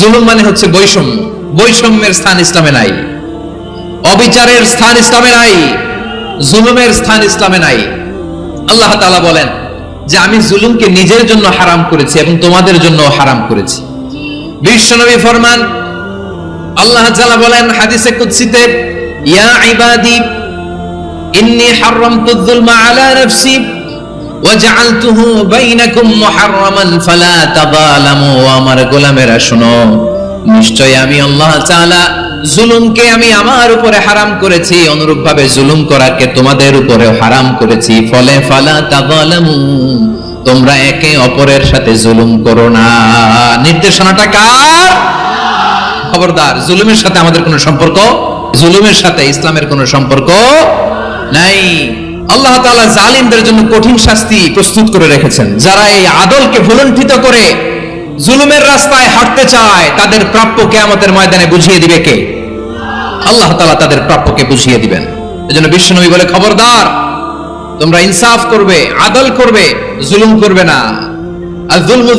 জুলুম মানে হচ্ছে বৈষম্য। বৈষম্যের স্থান ইসলামে নাই। অবিচারের স্থান ইসলামে নাই। জুলুমের স্থান ইসলামে নাই। আল্লাহ তাআলা বলেন যে আমি জুলুমকে নিজের জন্য হারাম করেছি এবং তোমাদের জন্য হারাম করেছি। বিশ্বনবী ফরমান আল্লাহ তাআলা বলেন হাদিসে কুদসিতে, ইয়া ইবাদি, ইন্নী হারামতু যুলমা আলা নাফসি। ওয়াজআলতুহু বাইনাকুম মুহাররামান ফালা তাযালামু। আমার গোলামেরা, শোনো নিশ্চয় আমি আল্লাহ তাআলা জুলুমকে আমি আমার উপরে হারাম করেছি, অনুরূপভাবে জুলুম করাকে তোমাদের উপরে হারাম করেছি। ফলে ফালা তাযালামু, তোমরা একে অপরের সাথে জুলুম করো না। নির্দেশনাটা কার? খবরদার, জুলুমের সাথে আমাদের কোনো সম্পর্ক? জুলুমের সাথে ইসলামের কোনো সম্পর্ক নাই। আল্লাহ তালা জালিমদের জন্য কঠিন শাস্তি প্রস্তুত করে রেখেছেন। যারা এই আদলকে ভুলণ্ঠিত করে জুলুমের রাস্তায় হাঁটতে চায়, তাদের প্রাপ্য কেয়ামতের ময়দানে বুঝিয়ে দিবে কে? আল্লাহ তালা তাদের প্রাপ্যকে বুঝিয়ে দিবেন। এজন্য বিশ্বনবী বলে, খবরদার, তোমরা ইনসাফ করবে, আদল করবে, জুলুম করবে না। আর জুলমু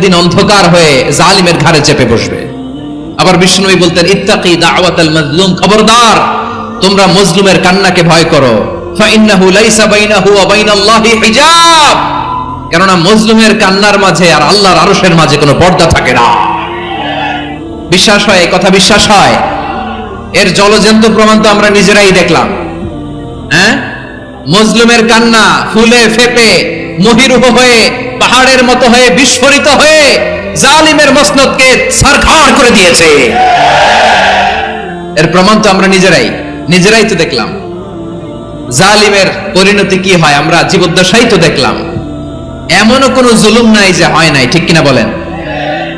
দিন অন্ধকার হয়ে জালিমের ঘাড়ে চেপে বসবে। আবার বিষ্ণুবী বলতেন, ইত্তাকি খবরদার তোমরা মজলুমের কান্নাকে ভয় করো। কেননা মজলুমের কান্নার মাঝে আর আল্লাহর আরসের মাঝে কোনো পর্দা থাকে না। বিশ্বাস হয়, এই কথা বিশ্বাস হয়। এর জলজন্ত প্রমাণ তো আমরা নিজেরাই দেখলাম। হ্যাঁ? মজলুমের কান্না ফুলে ফেপে, মহিরুহ হয়ে, পাহাড়ের মতো হয়ে, বিস্ফোরিত হয়ে, জালিমের মসনদকে সারখার করে দিয়েছে। এর প্রমাণ তো আমরা নিজেরাই। নিজেরাই তো দেখলাম। জালিমের পরিণতি কি হয়? আমরা জীবদ্দশাই তো দেখলাম। এমনও কোনো জুলুম নাই যে হয় নাই, ঠিক কিনা বলেন?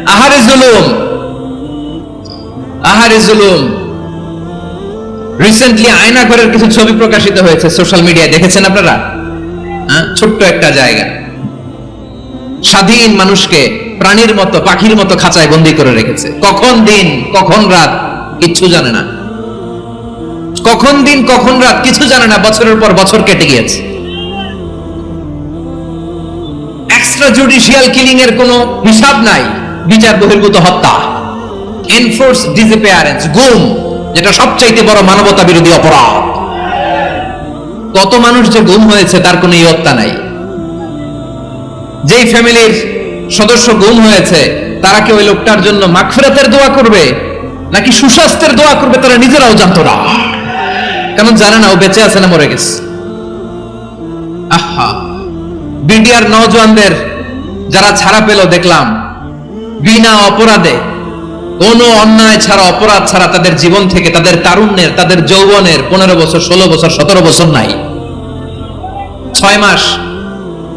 আহারে জুলুম! আহারে জুলুম! রিসেন্টলি আয়না ঘরের কিছু ছবি প্রকাশিত হয়েছে সোশ্যাল মিডিয়ায় দেখেছেন আপনারা? হ্যাঁ ছোট্ট একটা জায়গা। স্বাধীন মানুষকে প্রাণীর মতো, পাখির মতো খাঁচায় বন্দি করে রেখেছে। কখন দিন, কখন রাত, কিচ্ছু জানে না। কখন দিন, কখন রাত, কিছু জানে না, বছরের পর বছর কেটে গিয়েছে। এক্সট্রা জুডিশিয়াল কিলিং এর কোনো হিসাব নাই, বিচার বহির্ভূত হত্যা। এনফোর্স ডিসঅ্যাপিয়ারেন্স গুম, যেটা সবচাইতে বড় মানবতা বিরোধী অপরাধ। কত মানুষ যে গুম হয়েছে, তার কোনো ইয়ত্তা নাই। যেই ফ্যামিলির সদস্য গুম হয়েছে, তারা কি ওই লোকটার জন্য মাগফিরাতের দোয়া করবে, নাকি সুস্বাস্থ্যের দোয়া করবে, তারা নিজেরাও জানতো না। কারণ জানে না, ও বেঁচে আছে না মরে গেছে। আহা, বিডিআর নওজোয়ানদের যারা ছাড়া পেল, দেখলাম, বিনা অপরাধে, কোনো অন্যায় ছাড়া, অপরাধ ছাড়া তাদের জীবন থেকে, তাদের তারুণ্যের, তাদের যৌবনের পনেরো বছর, ষোলো বছর, সতেরো বছর নাই। ছয় মাস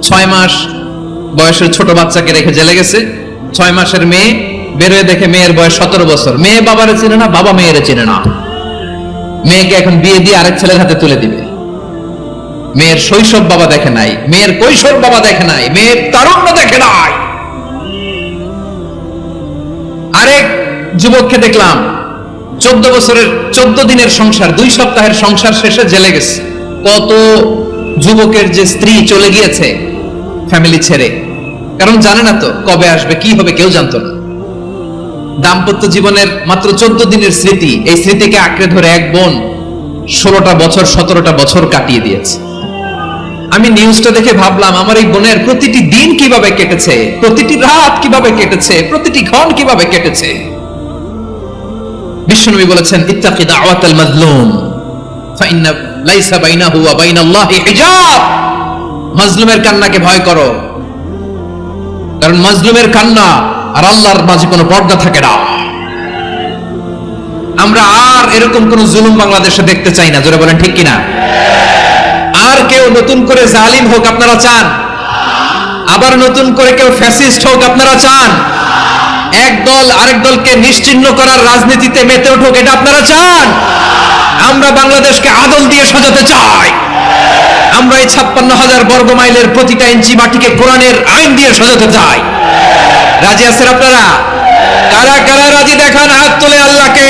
ছয় মাস বয়সের ছোট বাচ্চাকে রেখে জেলে গেছে। ছয় মাসের মেয়ে বেরোয় দেখে মেয়ের বয়স সতেরো বছর। মেয়ে বাবারে চিনে না, বাবা মেয়েরে চিনে না। মেয়েকে এখন বিয়ে দিয়ে আরেক ছেলের হাতে তুলে দিবে। মেয়ের শৈশব বাবা দেখে নাই, মেয়ের কৈশোর বাবা দেখে নাই, মেয়ের তারুণ্য দেখে নাই। আরেক যুবককে দেখলাম, চোদ্দ বছরের, চোদ্দ দিনের সংসার, দুই সপ্তাহের সংসার শেষে জেলে গেছে। কত যুবকের যে স্ত্রী চলে গিয়েছে ফ্যামিলি ছেড়ে। কারণ জানে না তো কবে আসবে, কি হবে, কেউ জানতো না। দাম্পত্য জীবনের মাত্র চোদ্দ দিনের স্মৃতি, এই স্মৃতিকে আঁকড়ে ধরে এক বোন ষোলোটা বছর, সতেরোটা বছর কাটিয়ে দিয়েছে। আমি নিউজটা দেখে ভাবলাম, আমার এই বোনের প্রতিটি দিন কীভাবে কেটেছে, প্রতিটি রাত কীভাবে কেটেছে, প্রতিটি ক্ষণ কীভাবে কেটেছে? বিশ্বনবী বলেছেন, ইত্তাকি দাওয়াতাল মাজলুম, ফাইন্না লাইসা বাইনাহু ওয়া বাইনাল্লাহি হিজাব। মাজলুমের কান্নাকে ভয় করো, কারণ মাজলুমের কান্না আর আল্লাহর মাঝে কোনো পর্দা থাকে না। আমরা আর এরকম কোন জুলুম বাংলাদেশে দেখতে চাই না, জোরে বলেন ঠিক কিনা? আর কেউ নতুন করে জালিম হোক আপনারা চান। আবার নতুন করে কেউ ফ্যাসিস্ট হোক আপনারা চান। এক দল আরেক দলকে নিশ্চিহ্ন করার রাজনীতিতে মেতে উঠুক, এটা আপনারা চান। আমরা বাংলাদেশকে আদল দিয়ে সাজাতে চাই। আমরা এই ছাপ্পান্ন হাজার বর্গ মাইলের প্রতিটা ইঞ্চি মাটিকে কোরআনের আইন দিয়ে সাজাতে চাই। রাজি আছেন আপনারা? কারা কারা রাজি? দেখান হাত তুলে আল্লাহকে।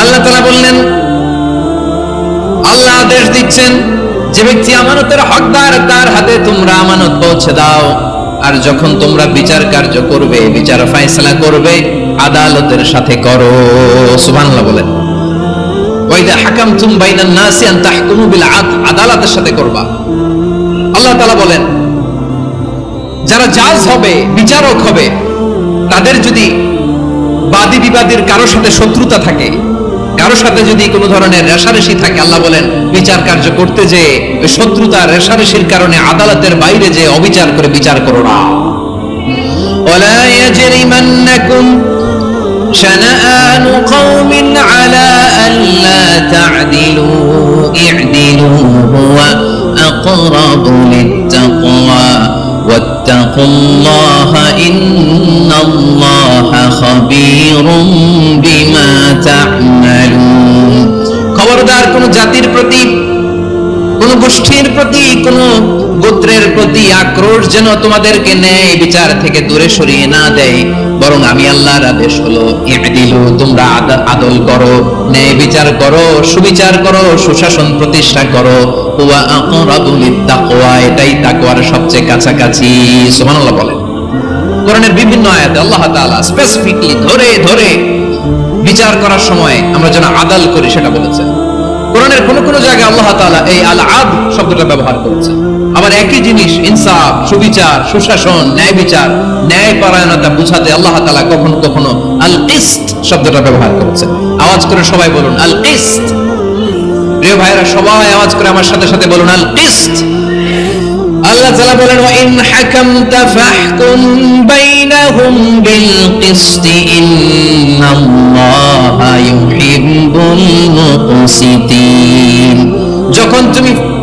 আল্লাহ বললেন, আল্লাহ আদেশ দিচ্ছেন, যে ব্যক্তি আমানতের হকদার, তার হাতে তোমরা আমানত পৌঁছে দাও। আর যখন তোমরা বিচার কার্য করবে, বিচার ফাইসলা করবে, আদালতের সাথে করো। সুবহানাল্লাহ বলেন। ওয়াইদা হাকামতুম বাইনান নাসি আন তাহকুমু বিল আদালতের সাথে করবা। আল্লাহ তাআলা বলেন, যারা জাজ হবে, বিচারক হবে তাদের যদি বাদী বিবাদীর কারো সাথে শত্রুতা থাকে কারো সাথে যদি কোনো ধরনের রেশারেশি থাকে আল্লাহ বলেন বিচার কার্য করতে যে ওই শত্রুতা রেশারেশির কারণে আদালতের বাইরে যে অবিচার করে বিচার করো না ولا يجرمنكم شنآن قوم على ألا تعدلوا اعدلوا هو أقرب للتقوى واتقوا الله إن খবরদার কোন জাতির প্রতি, কোন গোষ্ঠীর প্রতি, কোন গোত্রের প্রতি আক্রোশ যেন তোমাদেরকে নেয় বিচার থেকে দূরে সরিয়ে না দেয়, বরং আমি আল্লাহর আদেশ হলো দিল তোমরা আদল করো, ন্যায় বিচার করো, সুবিচার করো, সুশাসন প্রতিষ্ঠা করো। এটাই তাকওয়ার সবচেয়ে কাছাকাছি। সুবহানাল্লাহ বলেন। কোরআনের বিভিন্ন আয়াতে আল্লাহ তাআলা স্পেসিফিকলি ধরে ধরে বিচার করার সময় আমরা যেন আদাল করি সেটা বলেছেন। কোরআনের কোন কোন জায়গায় আল্লাহ তাআলা এই আল আদ শব্দটা ব্যবহার করেছেন। আবার একই জিনিস, ইনসাফ, সুবিচার, সুশাসন, ন্যায় বিচার, ন্যায় পরায়ণতা বুঝাতে আল্লাহ তাআলা কখনো কখনো আল কিস্ত শব্দটা ব্যবহার করেছেন। আওয়াজ করে সবাই বলুন আল কিস্ত প্রিয় ভাইরা সবাই আওয়াজ করে আমার সাথে সাথে বলুন আল কিস্ত আল্লাহ তাআলা বলেন ওয়া ইন হাকামতা ফাহকুম বাইনাহুম যখন তুমি